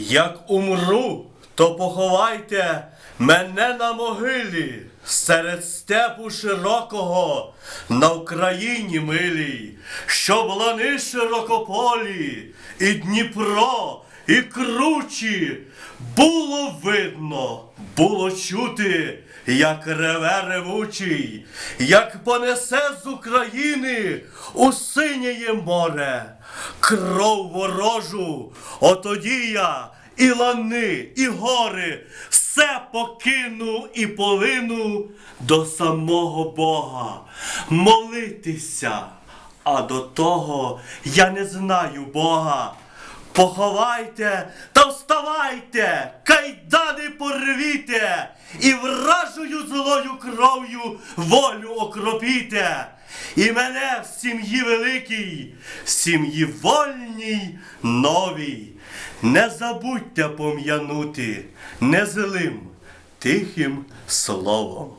Як умру, то поховайте мене на могилі серед степу широкого на Україні милій, щоб лани широкополі, і Дніпро, і кручі було видно, було чути, як реве ревучий, як понесе з України у синєє море кров ворожу, отоді я і лани, і гори, все покину і полину до самого Бога молитися. А до того я не знаю Бога. Поховайте та вставайте, кайдани порвіте, і вражою злою кров'ю волю окропіте. І мене в сім'ї великій, в сім'ї вольній, новій. Не забудьте пом'янути незлим, тихим словом.